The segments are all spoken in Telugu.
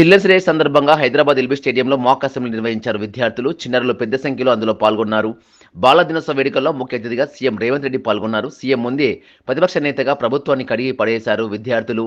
చిల్డ్రన్స్ డే సందర్భంగా హైదరాబాద్ ఎల్బీ స్టేడియంలో మాక్ అసెంబ్లీ నిర్వహించారు విద్యార్థులు. చిన్నారులు పెద్ద సంఖ్యలో అందులో పాల్గొన్నారు. బాల దినోత్సవ వేడుకల్లో ముఖ్య అతిథిగా సీఎం రేవంత్ రెడ్డి పాల్గొన్నారు. సీఎం ముందే ప్రతిపక్ష నేతగా ప్రభుత్వాన్ని కడిగి పడేశారు విద్యార్థులు.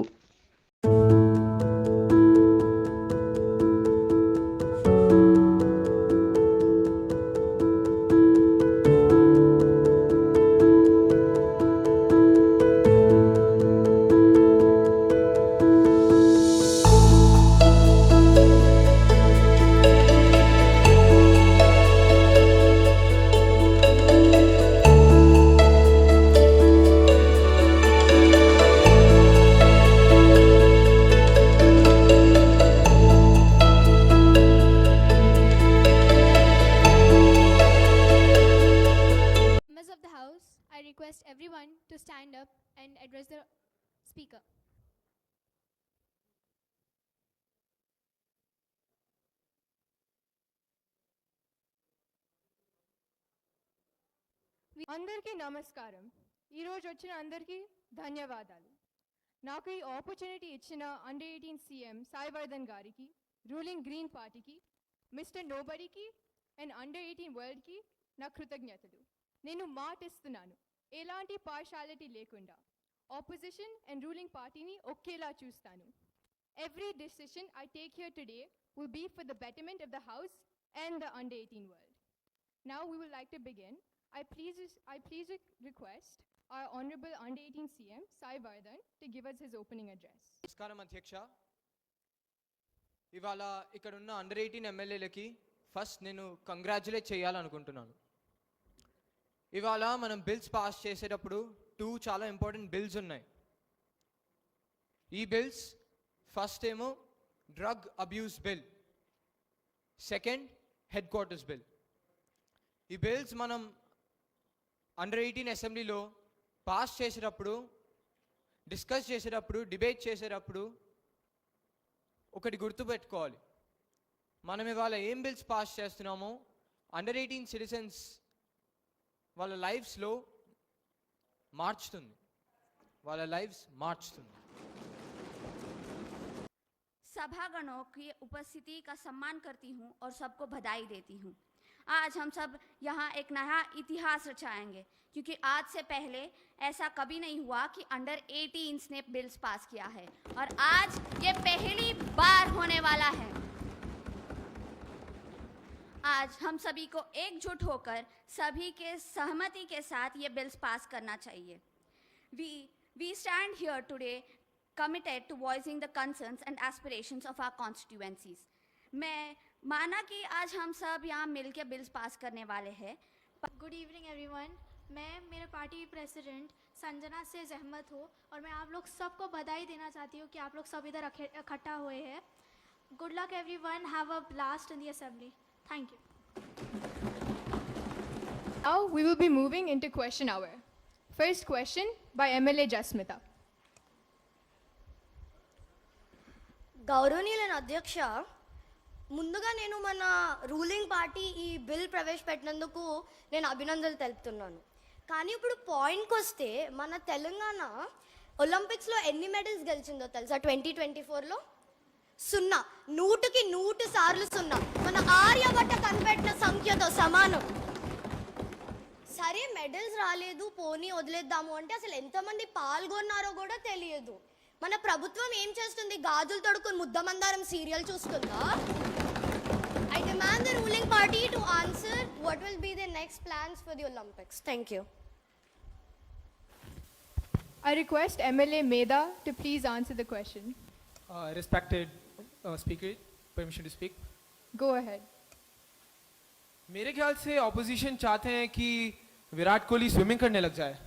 And address the Speaker. అందరికీ నమస్కారం. ఈరోజు వచ్చిన అందరికీ ధన్యవాదాలు. నాకు ఈ ఆపర్చునిటీ ఇచ్చిన అండర్ ఎయిటీన్ సీఎం సాయివర్ధన్ గారికి రూలింగ్ గ్రీన్ పార్టీకి మిస్టర్ నోబడికి అండ్ అండర్ ఎయిటీన్ వరల్డ్కి నా కృతజ్ఞతలు. నేను మాటిస్తున్నాను. ఎలాంటి పార్షాలిటీ లేకుండా. ఆపోజిషన్ అండ్ రూలింగ్ పార్టీని ఒకేలా చూస్తాను every decision I take here today will be for the betterment of the house and the under eighteen world Now we would like to begin. I please, I please re- request our Honorable Under 18 CM, Sai Vardhan, to give us his opening address. నమస్కారం అధ్యక్ష ఇవాళ ఇక్కడ ఉన్న అండర్ ఎయిటీన్ ఎమ్మెల్యేలకి ఫస్ట్ నేను కంగ్రాచులేట్ చేయాలనుకుంటున్నాను ఇవాళ మనం బిల్స్ పాస్ చేసేటప్పుడు టూ చాలా ఇంపార్టెంట్ బిల్స్ ఉన్నాయి. ఈ బిల్స్ ఫస్ట్ ఏమో drug abuse bill. Second headquarters bill. ఈ బిల్స్ మనం అండర్ ఎయిటీన్ అసెంబ్లీలో పాస్ చేసేటప్పుడు డిస్కస్ చేసేటప్పుడు డిబేట్ చేసేటప్పుడు ఒకటి గుర్తుపెట్టుకోవాలి మనం ఇవాళ ఏం బిల్స్ పాస్ చేస్తున్నామో అండర్ ఎయిటీన్ సిటిజన్స్ వాళ్ళ లైఫ్స్లో మార్చుతుంది వాళ్ళ లైఫ్స్ మార్చుతుంది सभागणों की उपस्थिति का सम्मान करती हूँ और सबको बधाई देती हूँ आज हम सब यहाँ एक नया इतिहास रचाएंगे क्योंकि आज से पहले ऐसा कभी नहीं हुआ कि अंडर 18 ने बिल्स पास किया है और आज ये पहली बार होने वाला है आज हम सभी को एकजुट होकर सभी के सहमति के साथ ये बिल्स पास करना चाहिए। We we stand here today committed to voicing the concerns and aspirations of our constituencies. मैं, माना कि आज हम सब यहाँ मिलकर बिल्स पास करने वाले हैं। गुड इवनिंग एवरीवन मैं, मेरे पार्टी प्रेसिडेंट संजना से जहमत हूँ और मैं आप लोग सबको बधाई देना चाहती हूँ कि आप लोग सब इधर इकट्ठा हुए हैं। Good luck everyone have a blast in the assembly Thank you. Now we will be moving into question hour. First question by MLA Jasmita. గౌరవనీయులైన అధ్యక్ష ముందుగా నేను మన రూలింగ్ పార్టీ ఈ బిల్ ప్రవేశపెట్టినందుకు నేను అభినందనలు తెలుపుతున్నాను కానీ ఇప్పుడు పాయింట్కి వస్తే మన తెలంగాణ ఒలింపిక్స్లో ఎన్ని మెడల్స్ గెలిచిందో తెలుసా ట్వంటీ ట్వంటీ ఫోర్లో సున్నా. నూటికి నూటి సార్లు సున్నా. మన ఆర్యభట్ట కనిపెట్టిన సంఖ్యతో సమానం. సరే మెడల్స్ రాలేదు పోనీ వదిలేద్దాము అంటే అసలు ఎంతమంది పాల్గొన్నారో కూడా తెలియదు. మన ప్రభుత్వం ఏం చేస్తుంది? గాజులు తొడుకుని Muddamandaram serial చూస్తుందా? I demand the ruling party to answer what will be the next plans for the Olympics thank you I request MLA Meda to please answer the question. Uh, respected uh, speaker, permission to speak. Go ahead. मेरे ख्याल से ऑपोजिशन चाहते हैं कि विराट कोहली स्विमिंग करने लग जाए।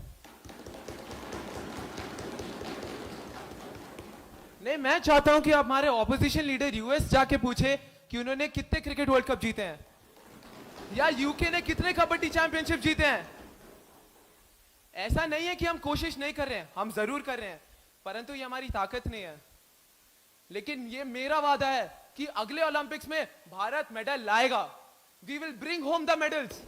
नहीं मैं चाहता हूँ कि हमारे ऑपोजिशन लीडर यूएस जाके पूछे कि उन्होंने कितने क्रिकेट वर्ल्ड कप जीते हैं। या यूके ने कितने कबड्डी चैंपियनशिप जीते हैं। ऐसा नहीं है कि हम कोशिश नहीं कर रहे हैं हम ज़रूर कर रहे हैं परंतु ये हमारी ताकत नहीं है। लेकिन ये मेरा वादा है कि अगले ओलंपिक्स में भारत मेडल लाएगा। We will bring home the medals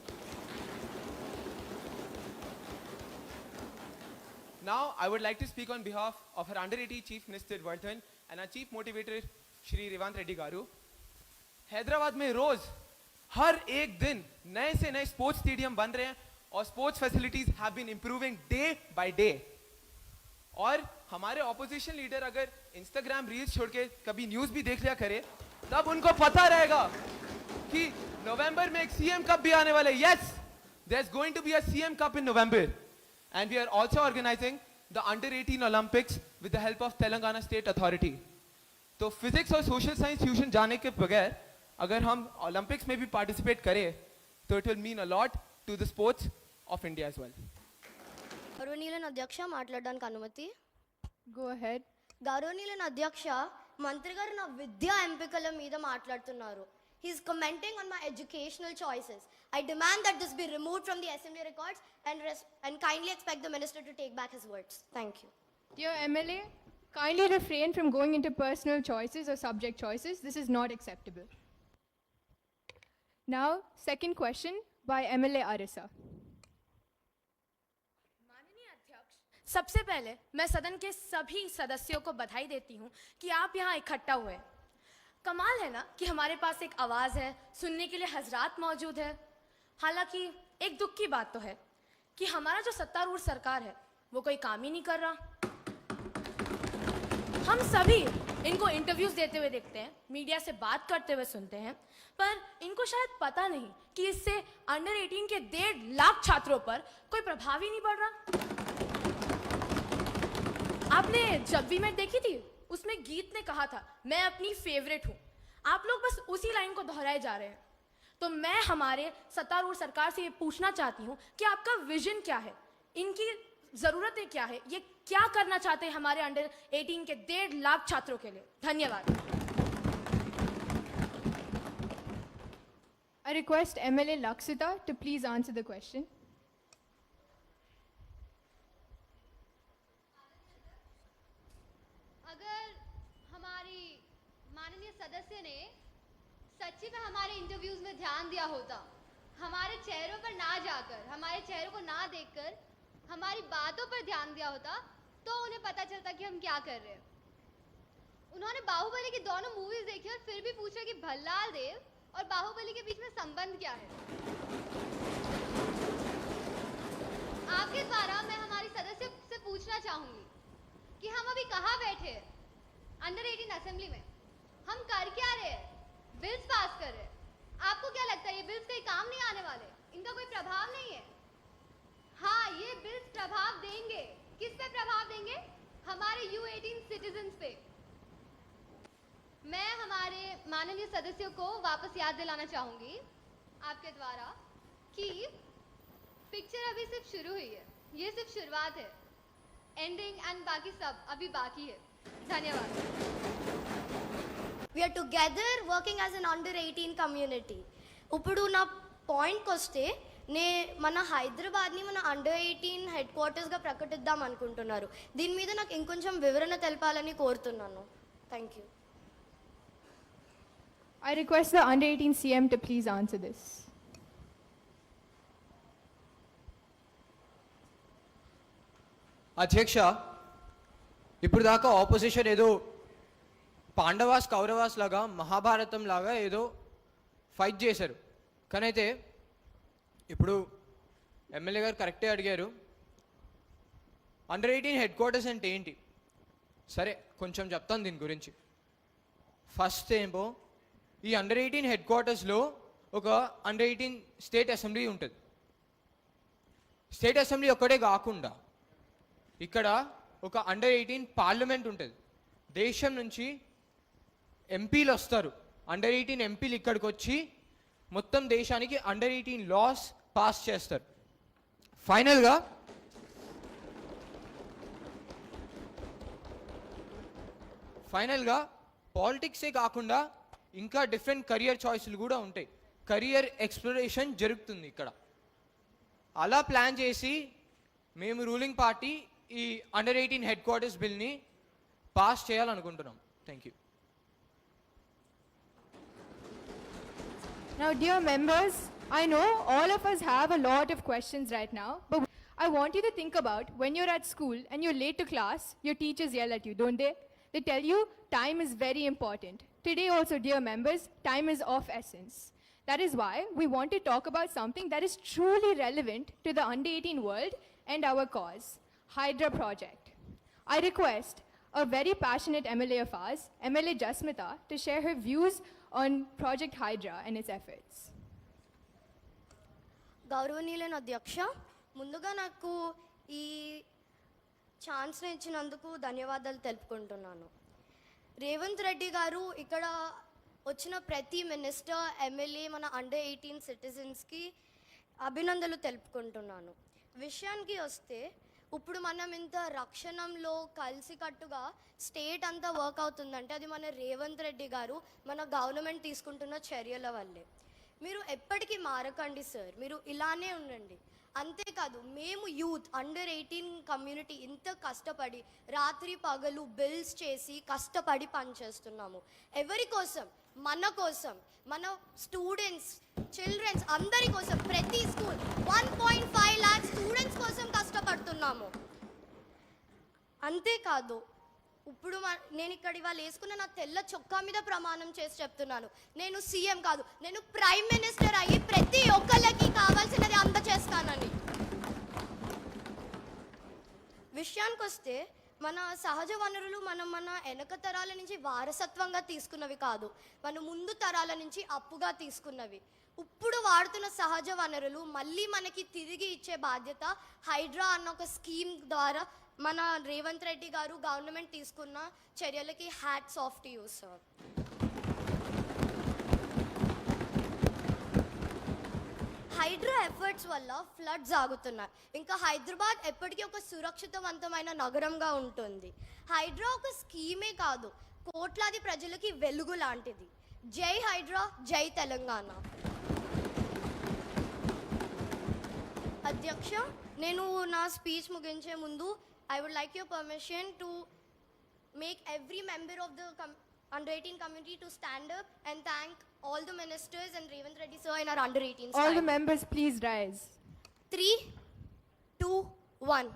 Now, I would like to speak on behalf of our under 80 Chief Minister Vardhan and our Chief Motivator Shri Revanth Reddy garu Hyderabad में रोज हर एक दिन नए से नए स्पोर्ट्स स्टेडियम बन रहे हैं और sports facilities have been improving day by day और हमारे ऑपोजिशन लीडर अगर इंस्टाग्राम रील्स छोड़ के कभी न्यूज़ भी देख लिया करे तब उनको पता रहेगा कि नवंबर में एक सीएम कप भी आने वाले yes there is going to be a CM cup in November and we are also organising the under 18 Olympics with the help of Telangana state authority तो फिजिक्स और सोशल साइंस ट्यूशन जाने के बगैर अगर हम ओलंपिक्स में भी पार्टिसिपेट करें तो it will mean a lot to the sports of India as well अरुणीलन अध्यक्ष माटलाडान अनुमति। गो अहेड గౌరవనీయులైన అధ్యక్ష మంత్రి గారు నా విద్యా ఎంపికల మీద మాట్లాడుతున్నారు he's commenting on my educational choices I demand that this be removed from the assembly records and and kindly expect the minister to take back his words thank you Dear MLA, kindly refrain from going into personal choices or subject choices. This is not acceptable. Now, second question by MLA Arisa. सबसे पहले मैं सदन के सभी सदस्यों को बधाई देती हूँ कि आप यहाँ इकट्ठा हुए कमाल है ना कि हमारे पास एक आवाज़ है, सुनने के लिए हजरात मौजूद है। हालाँकि एक दुख की बात तो है कि हमारा जो सत्तारूढ़ सरकार है, वो कोई काम ही नहीं कर रहा। हम सभी इनको इंटरव्यूज़ देते हुए देखते हैं मीडिया से बात करते हुए सुनते हैं, पर इनको शायद पता नहीं कि इससे अंडर 18 के डेढ़ लाख छात्रों पर कोई प्रभाव ही नहीं पड़ रहा। आपने जब भी मैं देखी थी, उसमें गीत ने कहा था, मैं अपनी फेवरेट हूँ। आप लोग बस उसी लाइन को दोहराए जा रहे हैं। तो मैं हमारे सत्तारूढ़ सरकार से ये पूछना चाहती हूँ कि आपका विजन क्या है? इनकी जरूरतें क्या है? ये क्या करना चाहते हैं हमारे अंडर 18 के डेढ़ लाख छात्रों के लिए? धन्यवाद। I request MLA Laksita to please answer the question. अगर हमारी माननीय सदस्य ने सच्ची में हमारे इंटरव्यूज़ में ध्यान दिया होता। हमारे चेहरों पर ना जाकर, हमारे चेहरों को ना देखकर, हमारी बातों पर ध्यान दिया होता तो उन्हें पता चलता कि हम क्या कर रहे हैं। उन्होंने बाहुबली की दोनों मूवीज़ देखी और फिर भी पूछा कि भल्लाल देव और बाहुबली के बीच में संबंध क्या है? आपके द्वारा मैं हमारी सदस्य से पूछना चाहूँगी कि हम अभी कहाँ बैठे हैं? अंडर 18 असेंबली में। हम कर क्या रहे हैं? बिल्स पास कर रहे आपको क्या लगता है, ये बिल्स कहीं काम नहीं आने वाले? इनका कोई प्रभाव नहीं है? हाँ ये बिल्स प्रभाव देंगे। किस पे प्रभाव देंगे? हमारे यू एटीन सिटीजन पे। मैं हमारे माननीय सदस्यों को वापस याद दिलाना चाहूँगी आपके द्वारा कि पिक्चर अभी सिर्फ़ शुरू हुई है। ये सिर्फ़ शुरुआत है। एंडिंग एंड बाकी सब अभी बाकी है। धन्यवाद। We are together working as an under eighteen community ఇప్పుడు నా పాయింట్కి వస్తే నే మన హైదరాబాద్ని మన అండర్ ఎయిటీన్ హెడ్ క్వార్టర్స్గా ప్రకటిద్దాం అనుకుంటున్నారు. దీని మీద నాకు ఇంకొంచెం వివరణ తెలపాలని కోరుతున్నాను. Thank you I request the under 18 CM to please answer this. అధ్యక్ష ఇప్పుడు దాకా ఆపోజిషన్ ఏదో పాండవాస్ కౌరవాస్ లాగా మహాభారతం లాగా ఏదో ఫైట్ చేశారు. కానీ అయితే ఇప్పుడు ఎమ్మెల్యే గారు కరెక్టే అడిగారు. అండర్ ఎయిటీన్ హెడ్ క్వార్టర్స్ అంటే ఏంటి? సరే కొంచెం చెప్తాను దీని గురించి. ఫస్ట్ ఏమో ఈ అండర్ ఎయిటీన్ హెడ్ క్వార్టర్స్లో ఒక అండర్ ఎయిటీన్ స్టేట్ అసెంబ్లీ ఉంటుంది. స్టేట్ అసెంబ్లీ ఒక్కటే కాకుండా ఇక్కడ ఒక అండర్ ఎయిటీన్ పార్లమెంట్ ఉంటుంది. దేశం నుంచి ఎంపీలు వస్తారు. అండర్ ఎయిటీన్ ఎంపీలు ఇక్కడికి వచ్చి మొత్తం దేశానికి అండర్ ఎయిటీన్ లాస్ పాస్ చేస్తారు. ఫైనల్గా ఫైనల్గా పాలిటిక్సే కాకుండా ఇంకా డిఫరెంట్ కెరియర్ చాయిస్లు కూడా ఉంటాయి. కెరియర్ ఎక్స్ప్లోరేషన్ జరుగుతుంది ఇక్కడ. అలా ప్లాన్ చేసి మేము రూలింగ్ పార్టీ ఈ అండర్ ఎయిటీన్ హెడ్ క్వార్టర్స్ బిల్ని పాస్ చేయాలనుకుంటున్నాం. Thank you Now, dear members, I know all of us have a lot of questions right now, but I want you to think about when you're at school and you're late to class, your teachers yell at you, don't they? They tell you time is very important. Today, also, dear members, time is of essence. That is why we want to talk about something that is truly relevant to the under 18 world and our cause Hydra Project. I request a very passionate MLA of ours, MLA Jasmita, to share her views on Project Hydra and its efforts. గౌరవనీయులైన అధ్యక్ష ముందుగా నాకు ఈ ఛాన్స్ని ఇచ్చినందుకు ధన్యవాదాలు తెలుపుకుంటున్నాను రేవంత్ రెడ్డి గారు ఇక్కడ వచ్చిన ప్రతి మినిస్టర్ ఎమ్మెల్యే మన అండర్ ఎయిటీన్ సిటిజన్స్కి అభినందనలు తెలుపుకుంటున్నాను విషయానికి వస్తే ఇప్పుడు మనం ఇంత రక్షణంలో కలిసికట్టుగా స్టేట్ అంతా వర్క్ అవుతుందంటే అది మన రేవంత్ రెడ్డి గారు మన గవర్నమెంట్ తీసుకుంటున్న చర్యల వల్లే. మీరు ఎప్పటికీ మారకండి సార్. మీరు ఇలానే ఉండండి. అంతేకాదు మేము యూత్ అండర్ ఎయిటీన్ కమ్యూనిటీ ఇంత కష్టపడి రాత్రి పగలు బిల్స్ చేసి కష్టపడి పనిచేస్తున్నాము. ఎవరి కోసం? మన కోసం మన స్టూడెంట్స్ చిల్డ్రన్స్ అందరి కోసం ప్రతి school one point five lakh students కోసం కష్టపడుతున్నాము. అంతేకాదు ఇప్పుడు నేను ఇక్కడ ఇవాళ వేసుకున్న నా తెల్ల చొక్కా మీద ప్రమాణం చేసి చెప్తున్నాను. నేను సీఎం కాదు నేను ప్రైమ్ మినిస్టర్ అయ్యి ప్రతి ఒక్కళ్ళకి కావాల్సినది అందచేస్తానని. విషయానికి వస్తే మన సహజ వనరులు మనం మన వెనక తరాల నుంచి వారసత్వంగా తీసుకున్నవి కాదు మన ముందు తరాల నుంచి అప్పుగా తీసుకున్నవి. ఇప్పుడు వాడుతున్న సహజ వనరులు మళ్ళీ మనకి తిరిగి ఇచ్చే బాధ్యత హైడ్రా అన్న ఒక స్కీమ్ ద్వారా మన రేవంత్ రెడ్డి గారు గవర్నమెంట్ తీసుకున్న చర్యలకి hats off to yous sir Hydraa efforts వల్ల ఫ్లడ్స్ ఆగుతున్నాయి. ఇంకా హైదరాబాద్ ఎప్పటికీ ఒక సురక్షితవంతమైన నగరంగా ఉంటుంది. హైడ్రా ఒక స్కీమే కాదు కోట్లాది ప్రజలకి వెలుగు లాంటిది. జై హైడ్రా జై తెలంగాణ. అధ్యక్ష నేను నా స్పీచ్ ముగించే ముందు I would like your permission to make every member of the com- under 18 community to stand up and all the ministers and Revant Reddy sir in our under 18 All the time. members, please rise. Three, two, one.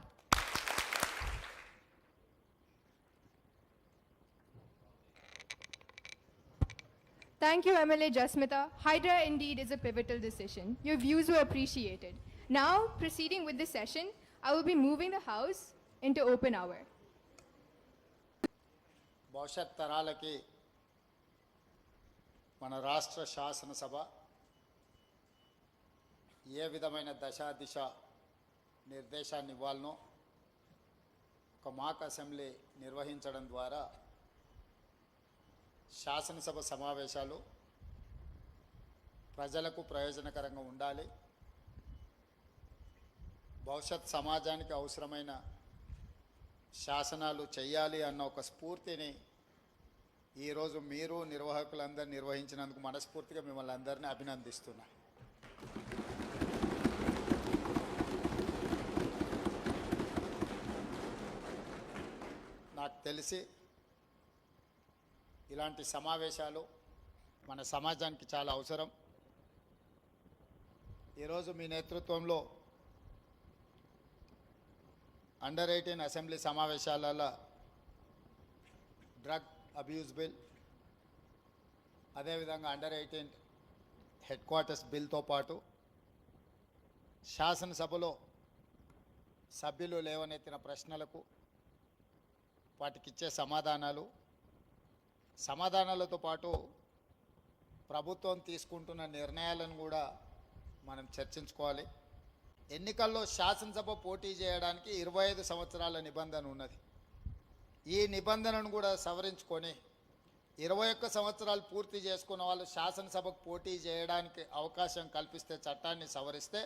Thank you, MLA Jasmita. Hydra indeed is a pivotal decision. Your views were appreciated. Now, proceeding with the session, I will be moving the House into open hour. భవిష్యత్ తరాలకి మన రాష్ట్ర శాసనసభ ఏ విధమైన దశాదిశ నిర్దేశాన్ని ఇవ్వాలనో ఒక మాక్ అసెంబ్లీ నిర్వహించడం ద్వారా శాసనసభ సమావేశాలు ప్రజలకు ప్రయోజనకరంగా ఉండాలి. భవిష్యత్ సమాజానికి అవసరమైన శాసనాలు చేయాలి అన్న ఒక స్ఫూర్తిని ఈరోజు మీరు నిర్వాహకులందరూ నిర్వహించినందుకు మనస్ఫూర్తిగా మిమ్మల్ని అందరినీ అభినందిస్తున్నా. నాకు తెలిసి ఇలాంటి సమావేశాలు మన సమాజానికి చాలా అవసరం. ఈరోజు మీ నేతృత్వంలో అండర్ ఎయిటీన్ అసెంబ్లీ సమావేశాలలో డ్రగ్ అబ్యూజ్ బిల్ అదేవిధంగా అండర్ ఎయిటీన్ హెడ్ క్వార్టర్స్ బిల్తో పాటు శాసనసభలో సభ్యులు లేవనెత్తిన ప్రశ్నలకు వాటికిచ్చే సమాధానాలు సమాధానాలతో పాటు ప్రభుత్వం తీసుకుంటున్న నిర్ణయాలను కూడా మనం చర్చించుకోవాలి. ఎన్నికల్లో శాసనసభ పోటీ చేయడానికి ఇరవై ఐదు సంవత్సరాల నిబంధన ఉన్నది. ఈ నిబంధనను కూడా సవరించుకొని ఇరవై ఒక్క సంవత్సరాలు పూర్తి చేసుకున్న వాళ్ళు శాసనసభకు పోటీ చేయడానికి అవకాశం కల్పిస్తే చట్టాన్ని సవరిస్తే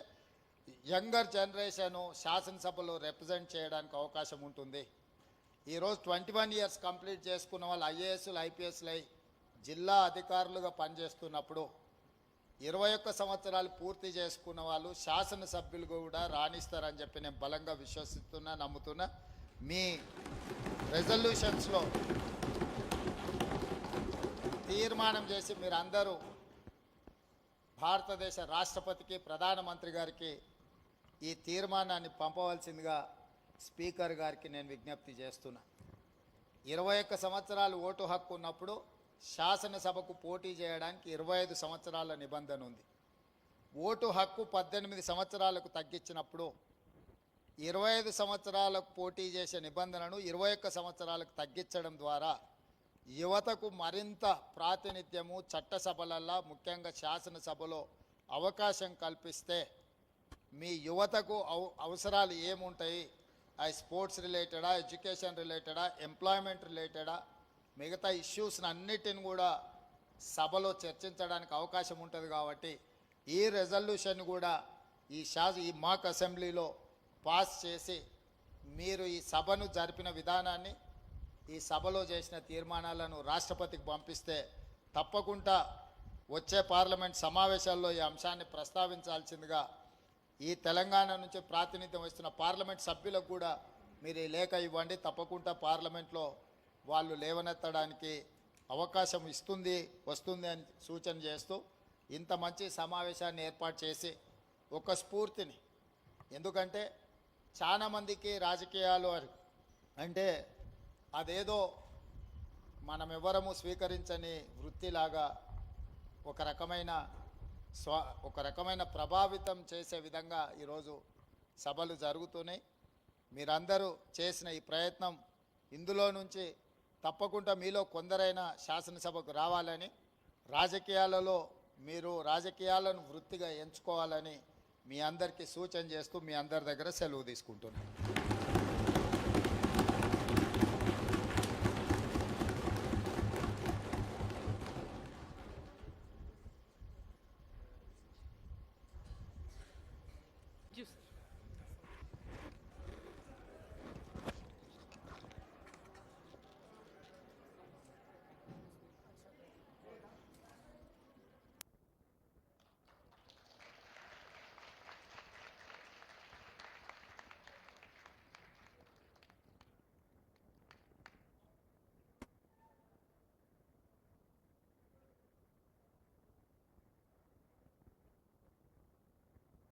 యంగర్ జనరేషను శాసనసభలో రిప్రజెంట్ చేయడానికి అవకాశం ఉంటుంది. ఈరోజు ట్వంటీ వన్ ఇయర్స్ కంప్లీట్ చేసుకున్న వాళ్ళు ఐఏఎస్లు ఐపీఎస్లు అయి జిల్లా అధికారులుగా పనిచేస్తున్నప్పుడు ఇరవై ఒక్క సంవత్సరాలు పూర్తి చేసుకున్న వాళ్ళు శాసనసభ్యులు కూడా రాణిస్తారని చెప్పి నేను బలంగా విశ్వసిస్తున్నా నమ్ముతున్నా. మీ రెజల్యూషన్స్లో తీర్మానం చేసి మీరు అందరూ భారతదేశ రాష్ట్రపతికి ప్రధానమంత్రి గారికి ఈ తీర్మానాన్ని పంపవలసిందిగా స్పీకర్ గారికి నేను విజ్ఞప్తి చేస్తున్నా. ఇరవై ఒక్క సంవత్సరాలు ఓటు హక్కు ఉన్నప్పుడు శాసనసభకు పోటీ చేయడానికి ఇరవై ఐదు సంవత్సరాల నిబంధన ఉంది. ఓటు హక్కు పద్దెనిమిది సంవత్సరాలకు తగ్గించినప్పుడు ఇరవై ఐదు సంవత్సరాలకు పోటీ చేసే నిబంధనను ఇరవై ఒక్క సంవత్సరాలకు తగ్గించడం ద్వారా యువతకు మరింత ప్రాతినిధ్యము చట్టసభలల్లో ముఖ్యంగా శాసనసభలో అవకాశం కల్పిస్తే మీ యువతకు అవసరాలు ఏముంటాయి? అవి స్పోర్ట్స్ రిలేటెడా ఎడ్యుకేషన్ రిలేటెడా ఎంప్లాయ్మెంట్ రిలేటెడా మిగతా ఇష్యూస్ని అన్నిటిని కూడా సభలో చర్చించడానికి అవకాశం ఉంటుంది కాబట్టి ఈ రెజల్యూషన్ కూడా ఈ శాస ఈ మాక్ అసెంబ్లీలో పాస్ చేసి మీరు ఈ సభను జరిపిన విధానాన్ని ఈ సభలో చేసిన తీర్మానాలను రాష్ట్రపతికి పంపిస్తే తప్పకుండా వచ్చే పార్లమెంట్ సమావేశాల్లో ఈ అంశాన్ని ప్రస్తావించాల్సిందిగా ఈ తెలంగాణ నుంచి ప్రాతినిధ్యం వస్తున్న పార్లమెంట్ సభ్యులకు కూడా మీరు ఈ లేఖ ఇవ్వండి. తప్పకుండా పార్లమెంట్లో వాళ్ళు లేవనెత్తడానికి అవకాశం ఇస్తుంది వస్తుంది అని సూచన చేస్తూ ఇంత మంచి సమావేశాన్ని ఏర్పాటు చేసి ఒక స్ఫూర్తిని ఎందుకంటే చాలామందికి రాజకీయాలు అంటే అదేదో మనం ఎవరము స్వీకరించని వృత్తిలాగా ఒక రకమైన స్వ ఒక రకమైన ప్రభావితం చేసే విధంగా ఈరోజు సభలు జరుగుతున్నాయి. మీరందరూ చేసిన ఈ ప్రయత్నం ఇందులో నుంచి తప్పకుండా మీలో కొందరైనా శాసనసభకు రావాలని రాజకీయాలలో మీరు రాజకీయాలను వృత్తిగా ఎంచుకోవాలని మీ అందరికీ సూచన చేస్తూ మీ అందరి దగ్గర సెలవు తీసుకుంటున్నాను.